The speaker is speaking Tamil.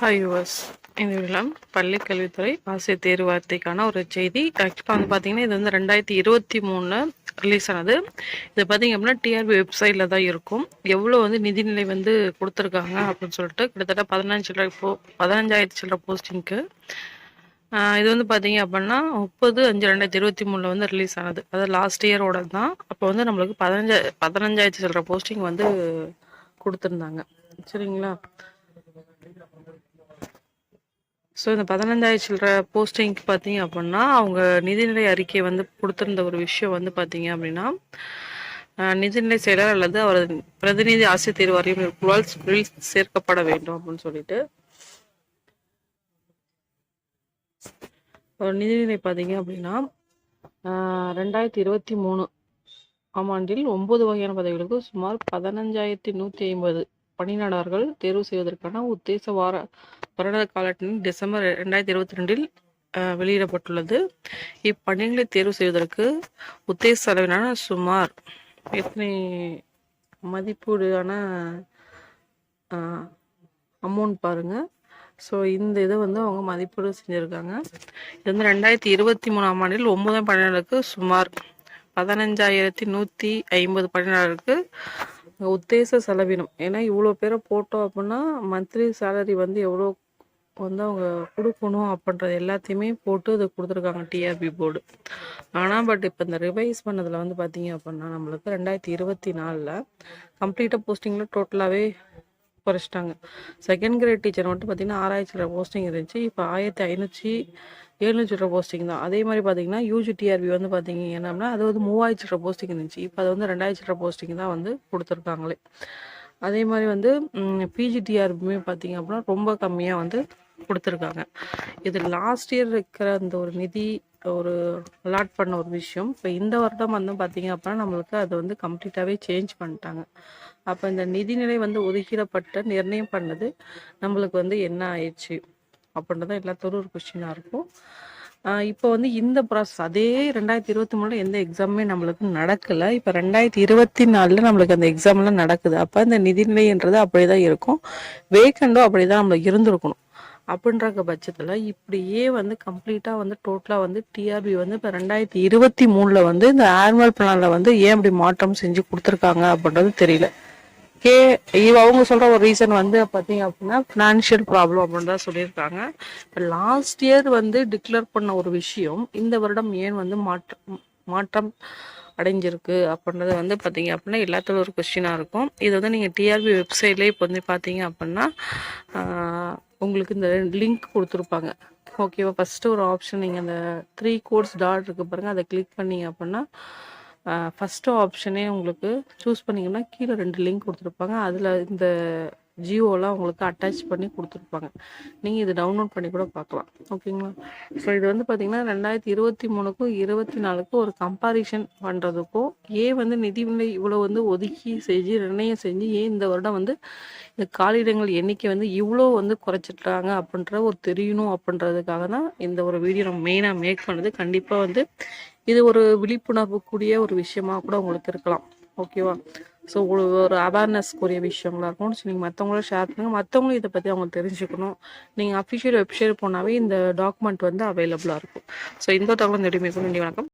ஹாய் யுவர்ஸ் இந்த விழா பள்ளி கல்வித்துறை ஆசிரியர் தேர்வு வார்த்தைக்கான ஒரு செய்தி. ஆக்சுவலாக வந்து பார்த்தீங்கன்னா இது வந்து ரெண்டாயிரத்தி இருபத்தி மூணில் ரிலீஸ் ஆனது. இது பார்த்தீங்க அப்படின்னா டிஆர்பி வெப்சைட்டில் தான் இருக்கும். எவ்வளோ வந்து நிதிநிலை வந்து கொடுத்துருக்காங்க அப்படின்னு சொல்லிட்டு கிட்டத்தட்ட பதினஞ்சு சில்லற போ பதினஞ்சாயிரத்து சில்லற போஸ்டிங்க்கு இது வந்து பார்த்தீங்க அப்படின்னா முப்பது அஞ்சு ரெண்டாயிரத்தி இருபத்தி மூணில் வந்து ரிலீஸ் ஆனது. அதாவது லாஸ்ட் இயரோட தான் அப்போ வந்து நம்மளுக்கு பதினஞ்சா பதினஞ்சாயிரத்து சில்லற போஸ்டிங் வந்து கொடுத்துருந்தாங்க. சரிங்களா? ஸோ இந்த பதினஞ்சாயிரம் சில்லற போஸ்டிங்க்கு பார்த்தீங்க அப்படின்னா அவங்க நிதிநிலை அறிக்கை வந்து கொடுத்துருந்த ஒரு விஷயம் வந்து பார்த்தீங்க அப்படின்னா நிதிநிலை செயலர் அல்லது அவரது பிரதிநிதி ஆசிரியர் தேர்வு வாரியம் குழுவால் சேர்க்கப்பட வேண்டும் அப்படின்னு சொல்லிட்டு. ஒரு நிதிநிலை பார்த்தீங்க அப்படின்னா ரெண்டாயிரத்தி இருபத்தி மூணு ஆம் ஆண்டில் ஒன்பது வகையான பதவிகளுக்கு சுமார் பதினஞ்சாயிரத்தி நூற்றி ஐம்பது பணியாளர்கள் தேர்வு செய்வதற்கான உத்தேச வார வருட காலத்தின் டிசம்பர் ரெண்டாயிரத்தி இருபத்தி ரெண்டில் வெளியிடப்பட்டுள்ளது. இப்பணிகளை தேர்வு செய்வதற்கு உத்தேச அளவிலான சுமார் எத்தனை மதிப்பீடான அமௌண்ட் பாருங்கள் ஸோ இந்த இதை வந்து அவங்க மதிப்பீடு செஞ்சுருக்காங்க. இது வந்து ரெண்டாயிரத்தி இருபத்தி மூணாம் ஆண்டில் ஒன்பதாம் பணியாளருக்கு சுமார் பதினஞ்சாயிரத்தி நூற்றி ஐம்பது பணியாளருக்கு உத்தேச செலவினம். ஏன்னா இவ்வளோ பேரை போட்டோம் அப்படின்னா மந்த்லி சேலரி வந்து எவ்வளோ வந்து அவங்க கொடுக்கணும் அப்படின்றது எல்லாத்தையுமே போட்டு அதை கொடுத்துருக்காங்க டிஆர்பி போர்டு ஆனால் பட் இப்போ இந்த ரிவைஸ் பண்ணதில் வந்து பார்த்தீங்க அப்படின்னா நம்மளுக்கு ரெண்டாயிரத்தி இருபத்தி நாலில் கம்ப்ளீட்டாக போஸ்டிங்கில் டோட்டலாகவே குறைச்சிட்டாங்க செகண்ட் கிரேட் டீச்சர் மட்டும் பார்த்தீங்கன்னா ஆறாயிரத்தி போஸ்டிங் இருந்துச்சு. இப்போ ஆயிரத்தி ஐநூற்றி எழுநூற்றி போஸ்டிங் தான். அதே மாதிரி பார்த்தீங்கன்னா யூஜி டிஆர்பி வந்து பார்த்தீங்க என்னன்னா அது வந்து மூவாயிரத்தி போஸ்டிங் இருந்துச்சு. இப்போ அது வந்து ரெண்டாயிரத்தி போஸ்டிங் தான் வந்து கொடுத்துருக்காங்களே. அதே மாதிரி வந்து பிஜிடிஆர்பியுமே பார்த்தீங்க அப்படின்னா ரொம்ப கம்மியாக வந்து கொடுத்துருக்காங்க. இது லாஸ்ட் இயர் இருக்கிற அந்த ஒரு நிதி ஒரு அலாட் பண்ண ஒரு விஷயம் இப்போ இந்த வருடம் வந்து பார்த்தீங்க அப்படின்னா நம்மளுக்கு அது வந்து கம்ப்ளீட்டாகவே சேஞ்ச் பண்ணிட்டாங்க. அப்போ இந்த நிதிநிலை வந்து ஒதுக்கிடப்பட்ட நிர்ணயம் பண்ணது நம்மளுக்கு வந்து என்ன ஆயிடுச்சு? அப்படின்றத எல்லாத்தோடும் ஒரு கொஸ்டினாக இருக்கும். இப்போ வந்து இந்த ப்ராசஸ் அதே ரெண்டாயிரத்தி இருபத்தி மூணில் எந்த எக்ஸாமுமே நம்மளுக்கு நடக்கலை. இப்போ ரெண்டாயிரத்தி இருபத்தி நாலில் நம்மளுக்கு அந்த எக்ஸாம்லாம் நடக்குது. அப்போ இந்த நிதிநிலைன்றது அப்படி தான் இருக்கும். வேக்கண்டும் அப்படி தான் நம்மளுக்கு இருந்திருக்கணும். அப்படின்ற பட்சத்தில் இப்படியே வந்து கம்ப்ளீட்டாக வந்து டோட்டலாக வந்து டிஆர்பி வந்து இப்போ ரெண்டாயிரத்தி இருபத்தி மூணில் வந்து இந்த ஆனுவல் பிளானில் வந்து ஏன் இப்படி மாற்றம் செஞ்சு கொடுத்துருக்காங்க அப்படின்றது தெரியல. கே இவ அவங்க சொல்ற ஒரு ரீசன் வந்து பார்த்தீங்க அப்படின்னா ஃபினான்ஷியல் ப்ராப்ளம் அப்படின்னு தான் சொல்லியிருக்காங்க. இப்போ லாஸ்ட் இயர் வந்து டிக்ளேர் பண்ண ஒரு விஷயம் இந்த வருடம் ஏன் வந்து மாற்றம் மாற்றம் அடைஞ்சிருக்கு அப்படின்றது வந்து பார்த்தீங்க அப்படின்னா எல்லாத்துல ஒரு கொஸ்டினாக இருக்கும். இது வந்து நீங்கள் டிஆர்பி வெப்சைட்லேயே இப்போ வந்து பார்த்தீங்க அப்படின்னா உங்களுக்கு இந்த லிங்க் கொடுத்துருப்பாங்க. ஓகேவா ஃபஸ்ட்டு ஒரு ஆப்ஷன் நீங்கள் அந்த த்ரீ கோர்ஸ் டாட் இருக்குது பாருங்கள் அதை கிளிக் பண்ணிங்க அப்படின்னா ஃபஸ்ட்டு ஆப்ஷனே உங்களுக்கு சூஸ் பண்ணிங்கன்னா கீழே ரெண்டு லிங்க் கொடுத்துருப்பாங்க. அதில் இந்த ஜியோலாம் உங்களுக்கு அட்டாச் பண்ணி கொடுத்துருப்பாங்க. நீங்கள் இது டவுன்லோட் பண்ணி கூட பார்க்கலாம் ஓகேங்களா ஸோ இது வந்து பார்த்திங்கன்னா ரெண்டாயிரத்தி இருபத்தி மூணுக்கும் இருபத்தி நாலுக்கும் ஒரு கம்பாரிஷன் பண்ணுறதுக்கும் ஏன் வந்து நிதிநிலை இவ்வளோ வந்து ஒதுக்கி செஞ்சு நிர்ணயம் செஞ்சு ஏன் இந்த வருடம் வந்து இந்த காலிடங்கள் எண்ணிக்கை வந்து இவ்வளோ வந்து குறைச்சிட்டாங்க அப்படின்ற ஒரு தெரியணும் அப்படின்றதுக்காக தான் இந்த ஒரு வீடியோ நம்ம மெயினாக மேக் பண்ணது. கண்டிப்பாக வந்து இது ஒரு விழிப்புணர்வு கூடிய ஒரு விஷயமா கூட உங்களுக்கு இருக்கலாம். ஓகேவா ஸோ ஒரு அவேர்னஸ்க்குரிய விஷயங்களா இருக்கும் ஸோ நீங்கள் மற்றவங்களும் ஷேர் பண்ணுங்கள் மற்றவங்களும் இதை பற்றி அவங்க தெரிஞ்சுக்கணும். நீங்கள் அஃபிஷியல் வெப்சைட் போனாவே இந்த டாக்குமெண்ட் வந்து அவைலபிளாக இருக்கும். ஸோ இந்த தகவல் நெடுமைக்கும் வணக்கம்.